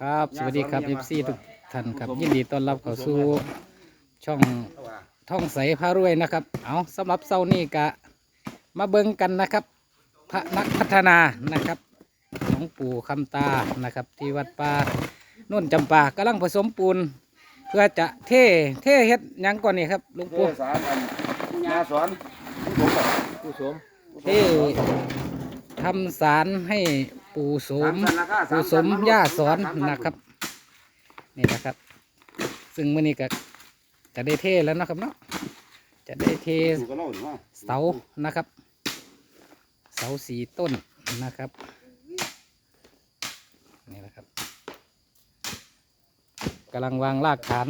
ครับสวัสดีครับเอฟซีทุกท่านครับยินดีต้อนรับเข้าสู่ช่องท่องใสพารวยนะครับ เอาสำหรับเช้านี้กะมาเบิ่งกันนะครับพระนักพัฒนานะครับหลวงปู่คำตานะครับ ที่วัดป่าโน่นจำปากำลังผสมปูน เพื่อจะเทเทเฮ็ดหยังก่อนนี่ครับหลวงผู้ปู่สารอันยาสอนผู้สมผู้ชมเททำสารให้ ปู่โสมสามสันราคาผู้สมสันย่าสอนสามสันะครับนี่นะครับ ซึ่งมื่อนี้ก็จะได้เทแล้วนะครับเนาะจะได้เทถูกกันแล้วหรือว่าเสานะครับ เสาสีต้นนะครับนี่นะครับกำลังวางรากฐาน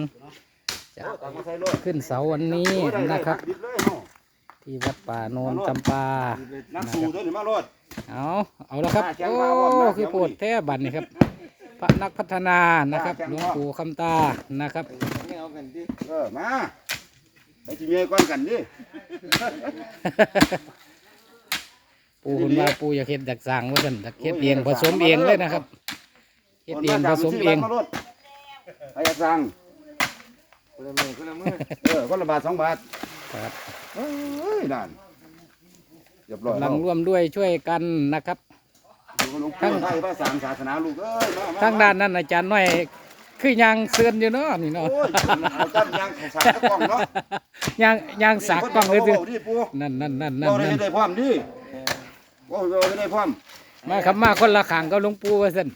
จะโอ้ตามมาใส่รถขึ้นเสาวันนี้โอ้ได้ได้นะครับดิบเลยเนาะที่วัดป่าโนนจำปาน้ำสูงด้วยหรือมารถ เอาเอาแล้วครับอ่าแจ้งโอ้มาว่ามาคือเดี๋ยวโปรดนี้แท้บัตรนี่ครับ พระนักพัฒนานะครับอ่าแจ้งหลวงว่าปู่คำตานะครับไม่เอากันดิเออมาไอ้ที่มีก้อนกันดิปู่คุณว่าปู่อยากเฮ็ดอยากสร้างว่าซั่นอยากเฮ็ดเองผสมเองเลยนะครับเฮ็ดเองผสมเองมารถไอ้ยาสั่งคนละมือคนละมือเออคนละบาทสองบาทครับเอ้ยนั่น เรียบร้อยกำแล้ลัวงร่วมด้วยช่วยกันนะครับหลวงปู่ไทยพระสามศาสนาลูกเอ้ยมามาทางด้านนั้นอาจารย์น้อยคือยังเสื่อนอยู่เนาะนี่เนาะโอ้ยเอาจ้ำยางของสารตะกล้องเนาะยังยังสักกล้องเลยสิาดิปูนั่นนั่นนั่นนั่นเราได้นั่นได้พร้อมดิว่าเราได้พร้อมมาคำมาคนละขางกับหลวงปู่ว่าซั่น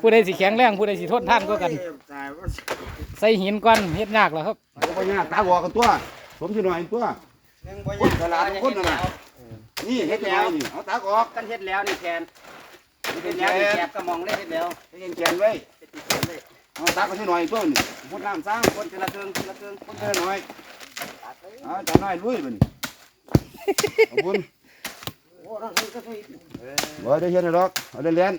ผู้ใดสิแข็งแรงผู้ใดสิทนทานก็กันตายว่าใส่หินก่อนเฮ็ดยากแล้วครับเอาไปยากตาบอกันตัว ผมสิหน่อยตัวหนึ่งบ่คยันงฉลาดคนน่ะ นะนี่เฮ็ดแล้วนี่เอาตากออกกันเฮ็ดแล้วนี่แทนเฮ็เฮ็ดดแล้แล้ววนี่นี่แกแกบกระมองเลยเฮ็ดแล้วเฮ็ดแกนไว้เฮ็ดติดกันเลยเอาตากก็สิหน่อยตัวนี่พุดน้ำสร้างคนทีละเครื่องทีละเครื่องคนเท่หน่อยตัดเลยเอาจาน้อยลุยบัดนี้ขอบคุณโอ้นั่นก็ใช่เออบ่ได้เฮ็ดให้ดอกเอาเล่น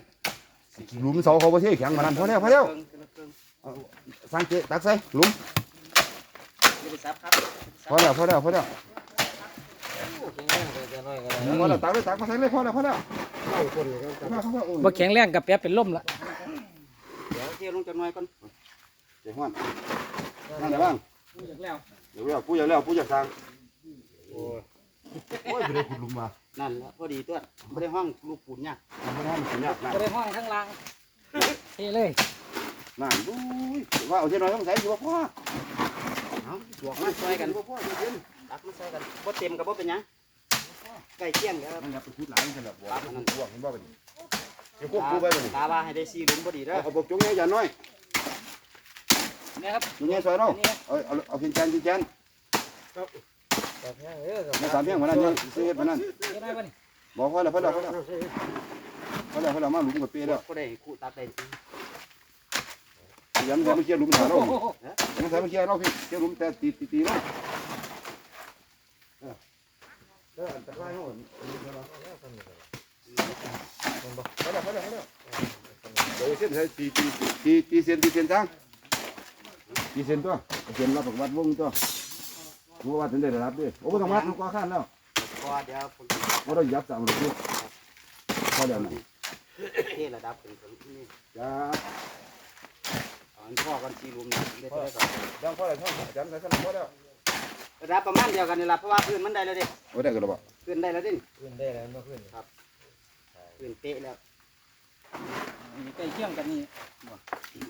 ๆหลุมเสาเขาบ่เทแข็งมานั่นพอแล้วพอแล้วทีละเครื่องสร้างเจตักใส่หลุมไม่ได้ซับครับพอแล้วพอแล้วพอแล้ว พอแล้วตักเลยตักมาใส่เลยพอแล้วพอแล้วคนเลยครับมาเข้ามาโอ้ยบ่แข็งแรงกับแป๊บเป็นลมละเดี๋ยวเที่ยวลงจะน้อยก่อนเจ๊ฮ้อนนั่นแหละบ้างแล้วเดี๋ยวแล้วปูอยากแล้วปูอยากสร้างโอ้ยโอ้ยบ่ได้ขุดหลุมมานั่นละพอดีตัวบ่ได้ห้องลูกปูนยากมันบ่ได้มันสิยากนะก็ได้ห้องข้างล่างเทเลยนั่นดูว่าเอาเท่าน้อยต้องใส่อยู่บ่พ่อเอาบวกมาช่วยกันบ่พ่อเย็นตักมาช่วยกันบ่เต็มกับบ่เป็นหยัง ใกล้เคียงเด้อครับมันอย่าไปขุดหลายซั่นล่ะบ่มันนั่นพวกเห็นบ่บัดนี้เดี๋ยวพวกปูไปบัดนี้ตาว่าให้ได้สี่หลุมพอดีเด้อเอาบอกจงใหญ่อย่าน้อยเนี่ยครับจงใหญ่ซอยเราเอาเอาเอาเพียงแกนเพียงแกนมาสามเพียงมานั่นนี่ซื้อเฮ็ดมานั่นเฮ็ดได้บ่นี่บอกพอแล้วพอแล้วพอแล้วพอแล้วพอแล้วมาหลุมกับเปียแล้วก็ได้คู่ตัดได้ยันใส่มาเคลียร์หลุมหาเราโอ้โหยังใส่มาเคลียร์เราพี่เคลียร์หลุมแต่ตีตีตีเราเออันตรายเนาะพอแล้วพอแล้วพอแล้วเดี๋ยวเส้นใส่ตีตีตีตีเส้นตีเส้นจังตีเส้นตัวเส้นรับวัดวงตัวรู้ว่าถึงได้รับดิโอ้ไม่ต้องมัดมันกว่าขั้นแล้วพอเดี๋ยวผมว่าเรายับสามหลุมพอแล้วนะเทระดับเป็นคนนี่จ้าอันพ่อกันสี่หลุมนะได้เท่าไหร่ก่อนยังพอแล้วท่อาจารย์ใส่ขั้นพอแล้ว ระดับประมาณเดียวกันนี่ล่ะเพราะว่าพื้นมันได้แล้วดิโอ้ได้กันแล้วบ่พื้นได้แล้วดิขึ้นได้แล้วเมื่อคืนพื้นเป๊ะแล้วใกล้เคียงกันนี่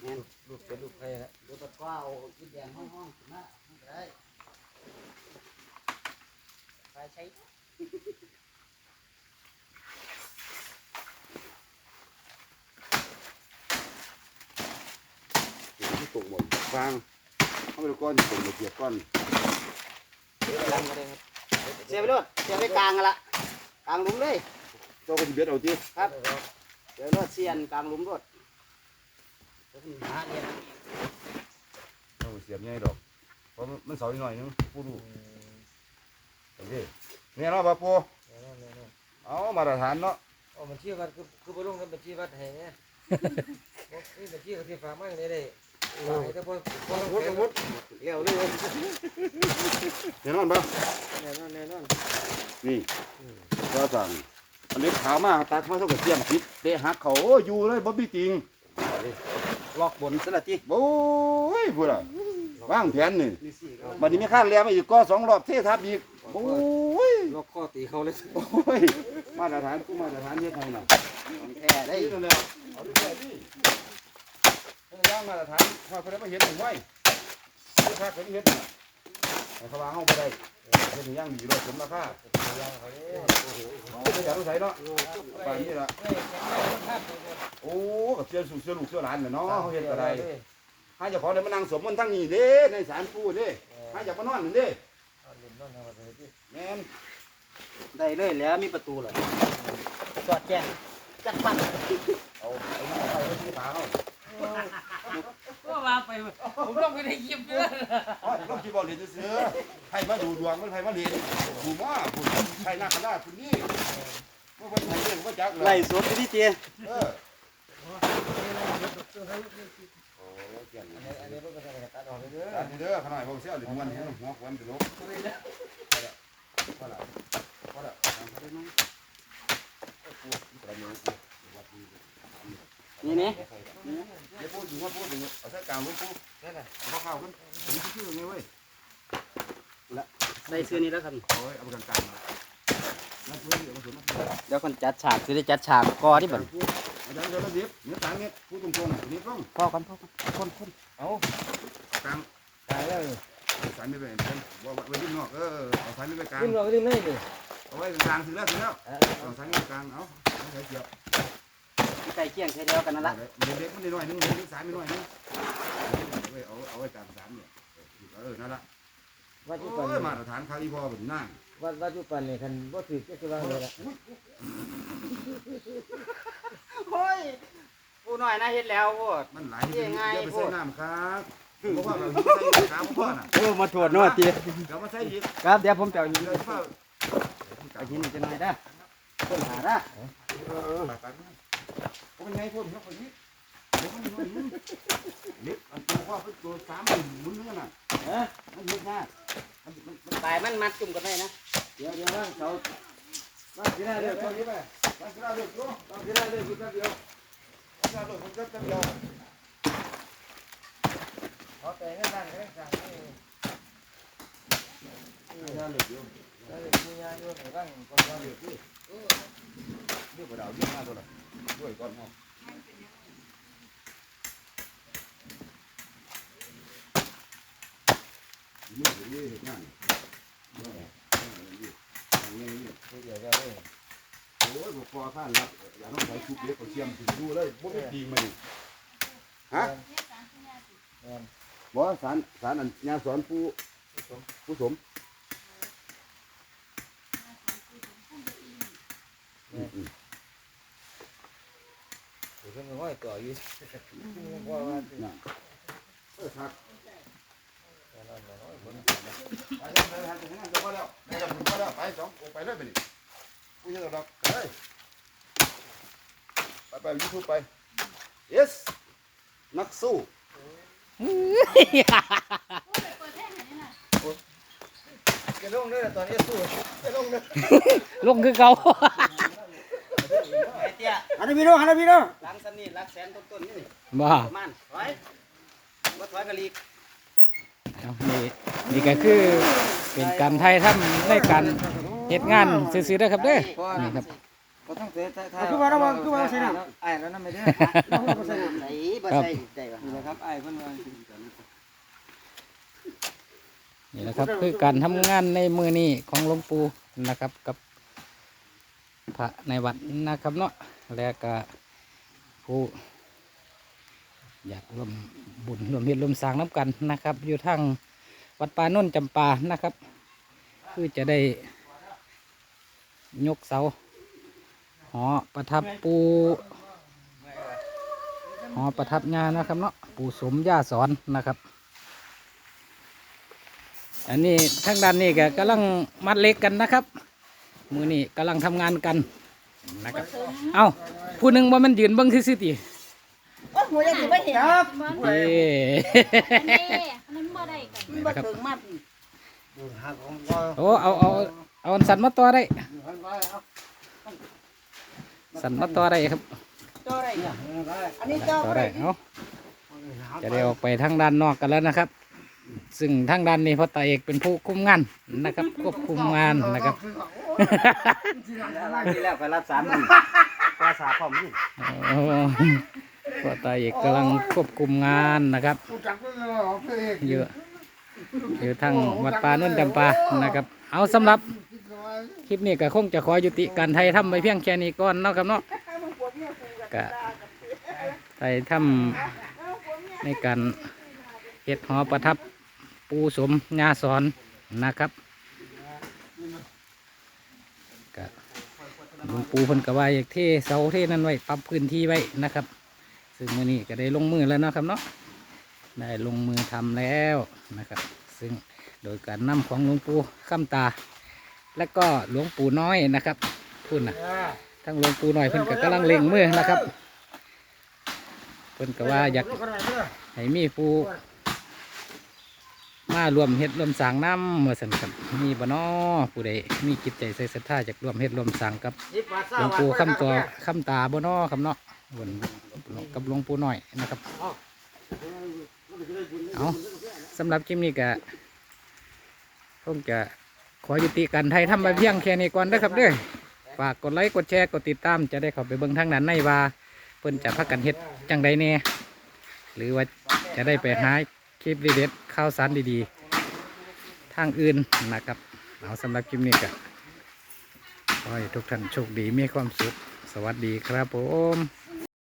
แม่นลูกเป็นลูกใครนะเดี๋ยวก็ว่าเอาอิฐแดงห้องๆขึ้นมาได้ไปใช้ที่ตกหมดฟางเอาไปก้อนตกหมดเกียบก้อนลังมา เลยครับเสียไปด้วยเสียไปกลางกันละกลางหลุมเลยเจ้าก็จะเบียดเอาที่ครับเดี๋ยวรถเสียนกลางหลุมรถเดี๋ยวผมหาเนี่ยเอาเสียบง่ายดอกเพราะมันเสาหน่อยนึงปูดูโอเคเนี่ยเนาะป้าปูแน่นอนแน่นอนเอามาตรฐานเนาะอ๋อบัญชีวัดคือคือบ่ลงในบัญชีวัดให้เนี่ยนี่บัญชีก็ที่ฝากมาอย่างนี้ได้ฝากให้ แต่พอพอวุ้แข็งวุ้เร็วเลยเนี่ยนอนป่ะแน่นอนแน่นอนนี่ก็สั่งอันนี้ขาวมากตักมาเท่ากับเสี้ยมคิดเตะหักเขาโอ้อยู่เลยบ๊อบบี้จริงล็อกบนซะละทีโอ้ยพูดอะว่างแผนหนี่งบัดนี้มีค่าแรงมาอีกก็สองรอบเททับอีกโอ้ยล็อกข้อตีเขาเลยโอ้ยมาตรฐานกูมาตรฐานเฮ็ดให้น่ะของแท้ได้นี่นั่นแหละเอดิ นี่เป็นย่างมาตรฐานพอเพิ่นมาเฮ็ดให้ไว้เฮ็ดค่าเพิ่นเฮ็ดน่ะให้เขาว่าเฮาบ่ได้เออเฮ็ดให้ย่างดีเลยสมราคาเอาไปจากรู้ไสเนาะป่านนี้ละโอ้ก็เสียสู่เสียลูกเสียหลานเนาะเฮาเฮ็ดก็ได้หาจ้าขอได้มานั่งสวมมนทั้งนี้เด้ในศาลปู่เด้หาเจ้านอนหนั่นเด้แม่นได้เลยแล้วมีประตูเลยสอดแจ้งจัดปั้นเอาเอามาเอาไว้ที่ฝาเฮา ก็ว่าไปผมต้องไปในคลิปด้วยอ๋อต้องคิดบ่เรียนซื่อๆให้มาดูดวงมันให้มาเรียนดูมาผู้ใครหน้าคณะผู้นี้บ่เป็นไผเรื่องบ่จักเลยไล่สดอยู่ที่เตียเอออันนี้มันก็จะตัดออกเลยเด้ออันนี้เด้อขนาดผมเสียหรือมันหัวควันตลกพอละพอละพอละทำได้มั้งประโยชน์นี่นี่ เดี๋ยวพูดถึงว่าพูดถึงเอาใส่กลางลูกปูนั่นน่ะเอาข้าวขึ้นถึงชื่อไงเว้ยได้ซื้อนี่แล้วครับโอ้ยเอาไปกลางๆนั่นเพื่อนเดี๋ยวมาสนนะเดี๋ยวคนจัดฉากสิได้จัดฉากกอที่บันอาจารย์เดี๋ยวเราดิบเนื้อตาเนี้ยพูดตรงๆนี่ต้องพ่อกันพ่อกันคนคนเอากลางตายแล้วสายไม่ไปเป็นว่าไว้ที่นอกเออเอาสายไม่ไปกลางขึ้นเราขึ้นได้ดิเอาไว้กลางถึงแล้วถึงแล้วเอาสายไม่ไปกลางเอาใส่เกี่ยว ใกล้เคียงแค่เดียวกันนั่นละเด็กๆมันน้อยนึงเด็กสายไม่น้อยนึงเอาเอาไว้กลางสามเนี่ยเออนั่นละว่าจุโอ้ปันยมาตรฐานคาริพอเป็นนั่งว่าว่าจุปันนี่คันบ่ถือก็คือว่าเลยละโอ้ยผู้น้อยน่าเฮ็ดแล้วโว้ยมันไหลเยอะไปใส่น้ำครับเพราะว่าเราใส่ขาพ่อน่ะโอ้มาตรวจนวดตีเดี๋ยวมาใส่อีกครับเดี๋ยวผมจะเอาหินเดี๋ยวเฝ้าเอาหินจะหน่อยได้ต้นหาได้ เป็นไงพ่อครับคนนี้เดี๋ยวมันน้อยนึงเล็กอันตัวว่าเป็นตัวสามหมื่นมุนนั่นน่ะเออมันเยอะมากปลายมันมัดจุ่มกันได้นะเดี๋ยวเดี๋ยวว่าเขาว่าสิได้เด้อตอนนี้ไปไปกระดาษเด็กโยไปกระดาษเด็กกินแป๊บเดียวกระดาษเด็กคนแป๊บเดียวเขาแต่งงานกันสั่งนี่กระดาษเด็กเดียวแล้วมีงานอยู่ข้างล่างก่อนเดี๋ยวพี่เรียกกระดาษเยอะมากตัวละด้วยก่อนพ่อนี่เดี๋ยวนี้เห็นงานเดี๋ยวเดี๋ยวเลยโอ้ยบอก พอข้านรับอย่าต้องใส่ชุบเล็กเขาเชียมถึงดูเลยบ่เป็นดีมั้ยฮะบ่สารสารอันยาสอนผู้ผู้สม เดี๋ยวเพิ่นก็ห้อยต่ออยู่ว่าว่าสิน่ะเออครับนั่นนั่นนั่นไปแล้วไปแล้วไปแล้วไปแล้วไปแล้วไปแล้วไปสองไปเลยไปดิผู้เยอะดอกไปเลยไปไปยูทูบไป yes นักสู้จะลงเด้อตอนนี้สู้จะลงเด้อลงคือเขาไอ้ เตี้ยอันนี้พี่น้องอันนี้พี่น้องหลังสำนี่หลักแสนต้นๆนี่บ้าประมาณถอยบ่ถอยกะลีกเอานี่นี่ก็คือเป็นการไทยทำในการเหตุงานซื่อๆเด้อครับเด้อนี่ครับก็ต้องเตะท้ายคือว่าเราคือว่าใส่น้ำไอ้แล้วน้ำไม่ได้เราก็ใส่น้ำไหนบ่ใส่ได้บ่นี่นะครับไอ้เพิ่นว่านี่นะครับคือการทำงานในมือนี้ของหลวงปู่นะครับกับพระในวัดนะครับเนาะ แล้วก็ผู้ อยากร่วมบุญร่วมเฮ็ดร่วมสร้างน้ำกันนะครับ อยู่ทางวัดป่าโนนจำปานะครับคือจะได้ยกเสาหอประทับปูหอประทับงานนะครับเนาะปูสมย่าสอนนะครับ อันนี้ทางด้านนี้ก็กำลังมัดเล็กกันนะครับ มือนี้กำลังทำงานกัน นะครับ เอาผู้หนึ่งว่ามันยืนเบิ้งที่สิติโอ้โหยังถือว่าเห็นมันเอ้อันนี้อันนั้นบ่ได้กันนี่บ่นะครับถึงมัดหักของก็โอ้เอาเอาเอาอันสันมาต่อได้หันไปเอาสันมาต่อได้ครับตัวอะไรเนี่ยไปอันนี้เจ้าต่ออะไรได้เอาจะได้ออกไปทางด้านนอกกันแล้วนะครับ ซึ่งทางด้านนี้พ่อตาเอกเป็นผู้คุมงานนะครับควบคุมงานนะครับที่แล้วก็รับสามหมื่นภาษาพร้อมนี่โอ้พ่อตาเอกกำลังควบคุมงานนะครับเยอะอยู่ทางวัดป่านุ่นจำปานะครับ เอาสำหรับคลิปนี้ก็คงจะขอยุติการไทยทำไปเพียงแค่นี้ก่อนเนาะครับเนาะก็ไทยทำในการเฮ็ดหอประทับ ปูสมญาสอนนะครับก็หลวงปู่เพิ่นก็ว่าอยากเทเสาเทนั่นไว้ปรับพื้นที่ไว้นะครับ ซึ่งมื้อนี้ก็ได้ลงมือแล้วนะครับเนาะได้ลงมือทำแล้วนะครับ ซึ่งโดยการนำของหลวงปู่ข้ามตา และก็หลวงปู่น้อยนะครับพุ่นนะทั้งหลวงปู่น้อยเพิ่นก็กำลังเล็งมือนะครับเพิ่นก็ว่าอยากให้มีผู้ มารวมเฮ็ดรวมสางน้ำเมื่อสั่นครับมีบ่นอผู้ใดมีจิตใจใส่ศรัทธาจากรวมเฮ็ดรวมสางกับหลวงปู่ข้ามตัวข้ามตาบ่น้อครับเนาะบนกับหลวงปู่น้อยนะครับเอาสำหรับคลิปนี้ก็คงจะขอยุติการไทยทำไปเพียงแค่นี้ก่อนเด้อครับเด้อฝากกดไลค์กดแชร์กดติดตามจะได้เข้าไปเบิ่งทางนั้นในว่าเพิ่นจะพักกันเฮ็ดจังใดแน่หรือว่าจะได้ไปหา คลิปดีเด็ดข้าวสารดีๆ ทางอื่นนะครับ เอาสำหรับคลิปนี้ก็ขอให้ทุกท่านโชคดีมีความสุข สวัสดีครับผม